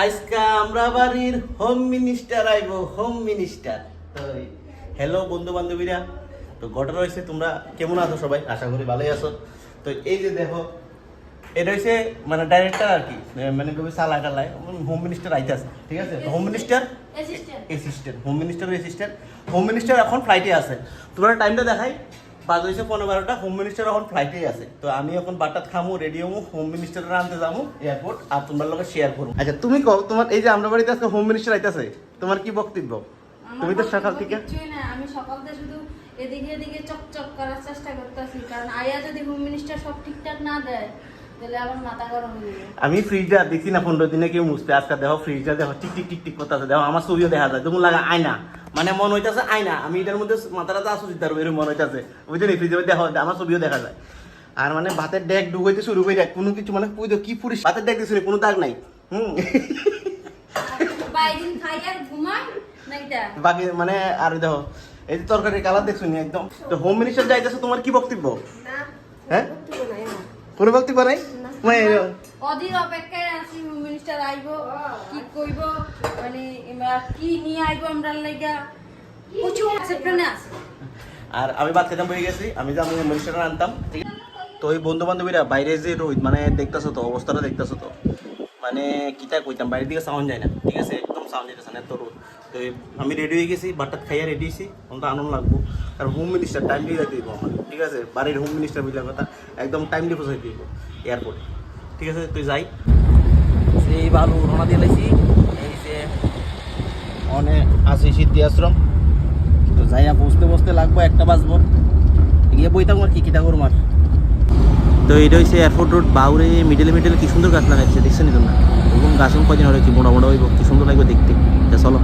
আজকে আমরা বাড়ির হোম মিনিস্টার আইব হোম মিনিস্টার হ্যালো বন্ধু বান্ধবীরা তো ঘটনা হয়েছে তোমরা কেমন আছো সবাই? আশা করি ভালোই আছো। তো এই যে দেখো এটা হচ্ছে মানে ডাইরেক্টর আর কি মানে কবি সালা টালায় হোম মিনিস্টার আইতাছে ঠিক আছে? Home minister assistant home minister assistant home minister এখন ফ্লাইটে আছে। তোমরা টাইমটা দেখাই। বাজ হয়েছে পনেরো বারোটা হোম মিনিস্টার এখন ফ্লাইটেই আছে। তো আমি এখন বাটাত খামু রেডি হমু হোম মিনিস্টার আনতে যাব এয়ারপোর্ট আর তোমার লোকের শেয়ার করব আচ্ছা তুমি কও তোমার এই যে আমরা বাড়িতে আজকে হোম মিনিস্টার আইতাছে তোমার কি বক্তব্য? তুমি তো সকাল থেকে আমি সকাল থেকে শুধু এদিকে এদিকে চকচক করার চেষ্টা করতেছি কারণ আয়া যদি হোম মিনিস্টার সব ঠিকঠাক না দেয় তাহলে আমার মাথা গরম যাবে। আমি ফ্রিজটা দেখছি না পনেরো দিনে কেউ মুছতে আজকে দেখো ফ্রিজটা দেখো টিক টিক টিক টিক করতেছে দেখো আমার ছবিও দেখা যায় তুমি লাগা আয়না। মানে মন হইতাছে আয়না আমি এটার মধ্যে মাথাটা তো আসু দিতে পারব এরকম মনে হইতাছে। বুঝলি ফ্রিজের মধ্যে দেখো আমার ছবিও দেখা যায়। আর মানে ভাতের ডেক ডুবাইতে শুরু করে কোনো কিছু মানে পুজো কি পুরিস ভাতের ডেক দিয়েছিল কোনো দাগ নাই। হুম। বাইদিন খাই আর ঘুমাই নাইটা বাকি মানে আর দেখো এই যে তরকারির কালার দেখছ নি একদম? তো হোম মিনিস্টার যাইতেছে তোমার কি বক্তব্য? না হ্যাঁ? কোনো বক্তব্য নাই মানে অধীর অপেক্ষায় আছি মিনিস্টার আইব কি কইব মানে কি নিয়ে আইব আমরা লাগা? সেপ্টেনে আছে। আর আমি ভাত খেতাম হয়ে গেছি আমি যে আমি মিনিস্টার আনতাম তো ওই বন্ধু বান্ধবীরা বাইরে যে রোহিত মানে দেখতেছো তো অবস্থাটা দেখতেছো তো? মানে কিতা কইতাম বাইরের দিকে সাউন্ড যায় না ঠিক আছে? একদম সাউন্ড যেতেছে না এত রোদ। তো আমি রেডি হয়ে গেছি বাটটা খাইয়া রেডি হয়েছি আমরা আনন্দ লাগবো। আর হোম মিনিস্টার টাইম দিয়ে দিব আমার। ঠিক আছে? বাড়ির হোম মিনিস্টার বুঝলাম কথা একদম টাইম দিয়ে পৌঁছাই দিব এয়ারপোর্টে ঠিক আছে? তুই যাই। সেই বালু রওনা দিয়ে লাইছি এই যে অনেক আছে সিদ্ধি আশ্রম। তো যাইয়া বসতে বসতে লাগবো একটা বাজবো। গিয়ে বইতাম আর কি কিতা করব আর। তো এটা হচ্ছে এয়ারপোর্ট রোড বাউরে মিডলে মিডলে কি সুন্দর গাছ লাগাইছে দেখছেন তো না এরকম গাছ কদিন হলে কি মোটা মোটা হইব কি সুন্দর লাগবে দেখতে। চলো।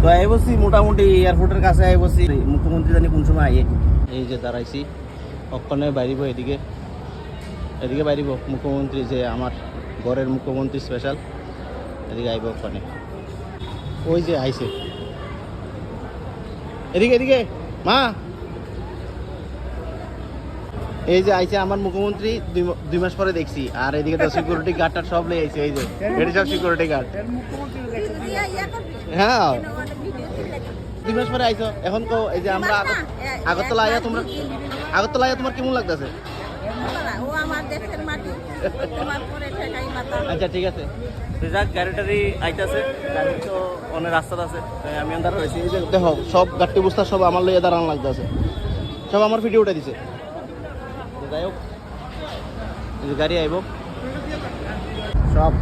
তো আই বসছি মোটামুটি এয়ারপোর্টের কাছে আই বসছি মুখ্যমন্ত্রী জানি কোন সময় আইয়ে। এই যে দাঁড়াইছি অক্ষণে বাইরিব এদিকে। এদিকে বাইরিব মুখ্যমন্ত্রী যে আমার ঘরের মুখ্যমন্ত্রী স্পেশাল এদিকে আইব ওখানে ওই যে আইছে। এদিকে এদিকে মা। এই যে আইছে আমার মুখ্যমন্ত্রী দুই ম- দুই মাস পরে দেখছি। আর এদিকে তো সিকিউরিটি গার্ড টার্ড সব আইছে এই যে। এটি সব সিকিউরিটি গার্ড হ্যাঁ। দুই মাস পরে আইছো। এখন তো এই যে আমরা আগত- আগরতলা আইয়া তোমরা আগরতলা আইয়া তোমার কেমন লাগতেছে? ও আমার দেশের মাটি। তোমার পরে ঠেকাই মাথা আচ্ছা ঠিক আছে। যাক গাড়ি টাড়ি আইতাছে। গাড়ি তো অনেক রাস্তা আছে। আমি আন্দার রয়েছি এই যে দেখো সব গাড়ি বস্তা সব আমার লইয়া দাঁড়ানো লাগতেছে। সব আমার ভিডিও উঠে দিছে। যাই হোক গাড়ি আইব। সব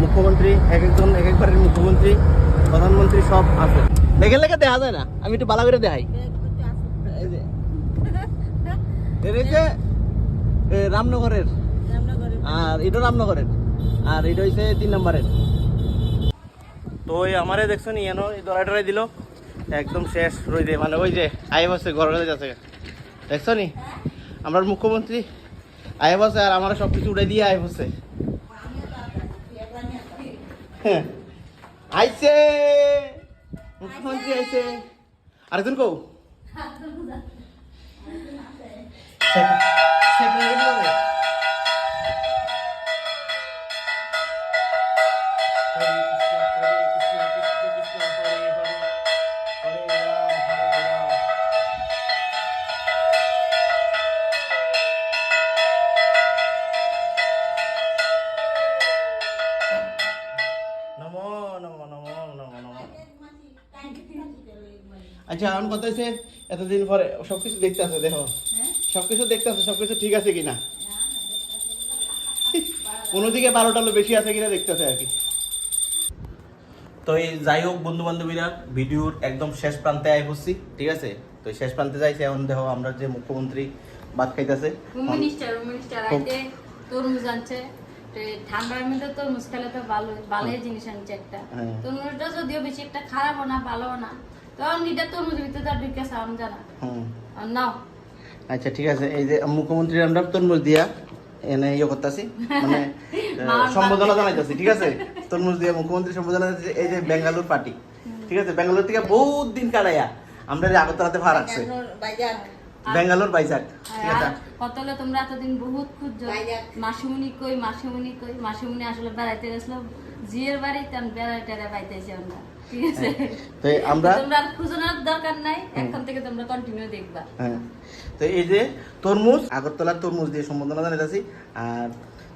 মুখ্যমন্ত্রী এক একজন এক একবারের মুখ্যমন্ত্রী প্রধানমন্ত্রী সব আছে। লেগে লেগে দেখা যায় না। আমি একটু বালা করে দেখাই এর রামনগরের। আর এটা রামনগরের। আর এটা হইছে তিন নম্বরের। তো ওই আমারে দেখছ নি এনো এই দড়াই টড়াই দিল। একদম শেষ রই দে মানে ওই যে আই বসে ঘরে যাচ্ছে দেখছ নি আমার মুখ্যমন্ত্রী আয় বসে আর আমার সব কিছু উড়ে দিয়ে আয় বসে হ্যাঁ। আইছে! মুখ্যমন্ত্রী আইছে আরেকজন কৌ আচ্ছা এখন কথা হচ্ছে এতদিন পরে সবকিছু দেখতে আছে দেখো। সবকিছু দেখতে আছে সবকিছু ঠিক আছে কিনা? কোনো দিকে বারোটা বেশি আছে কিনা দেখতেছে আর কি। তো এই যাই হোক বন্ধু বান্ধবীরা ভিডিওর একদম শেষ প্রান্তে আয় বসছি ঠিক আছে? তো শেষ প্রান্তে যাইছে এখন দেখো আমরা যে মুখ্যমন্ত্রী ভাত খাইতেছে। তরমুজ আনছে। ঠান্ডার মধ্যে তরমুজ খেলে তো ভালো ভালোই জিনিস আনছে একটা। হ্যাঁ। তরমুজটা যদিও বেশি একটা খারাপ না ভালো না। তখন এটা তরমুজের ভিতরে তার ঢুকে সাম জানা আর নাও। আচ্ছা ঠিক আছে। এই যে মুখ্যমন্ত্রী আমরা তরমুজ দিয়া এনে ইয়ে করতেছি মানে সম্বোধনা জানাইতেছি ঠিক আছে? তরমুজ দিয়া মুখ্যমন্ত্রী সম্বোধনা এই যে বেঙ্গালুর পার্টি ঠিক আছে? বেঙ্গালুর থেকে বহুত দিন কাটাইয়া আমরা আগরতলাতে ভাড়া রাখছে বাইজাক। বেঙ্গালোর বাইজাক ঠিক আছে? আর কতলে তোমরা এতদিন বহুত খুঁজছো। মাসিমুনি কই মাসিমুনি কই মাসিমুনি আসলে বেড়াইতে গেছিল জিয়ের বাড়িতে আমি বেড়া টেরা পাইতেছি আমরা ঠিক আছে? তো আমরা তোমরা আর দরকার নাই এখন থেকে তোমরা কন্টিনিউ দেখবা। হ্যাঁ। তো এই যে তরমুজ আগরতলার তরমুজ দিয়ে সম্বোধনা জানাইতেছি আর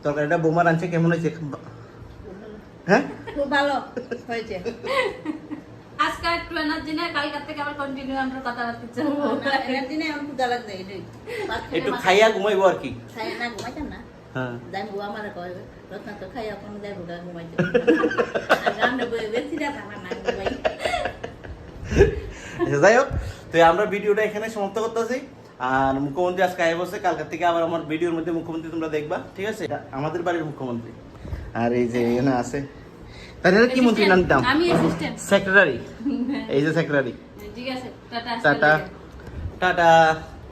তরকারিটা বোমা রাঁধছে কেমন হয়েছে? হ্যাঁ? খুব ভালো হয়েছে। আজকে একটু এনার্জি নেই কালকার থেকে আবার কন্টিনিউ আমরা কথাবার্তা চলবো। এনার্জি নেই আমার ক্ষুদা লাগছে এটাই ভাত খেলে একটু খাইয়া ঘুমাইবো আর কি। খাই না ঘুমাইতাম না। হ্যাঁ। যাই আমার কয় রত্না তো খাইয়া কোনো যাই বুড়া ঘুমাইতে রান্না বই বেশি রাখা না ঘুমাই। আচ্ছা, যাই হোক তো আমরা ভিডিওটা এখানে সমাপ্ত করতেছি। আর মুখ্যমন্ত্রী আজকে আয় বসে কালকার থেকে আবার আমার ভিডিওর মধ্যে মুখ্যমন্ত্রী তোমরা দেখবা ঠিক আছে? আমাদের বাড়ির মুখ্যমন্ত্রী। আর এই যে এখানে আছে তাহলে কি মন্ত্রী নাম দিতাম সেক্রেটারি এই যে সেক্রেটারি ঠিক আছে টাটা। টাটা। টাটা।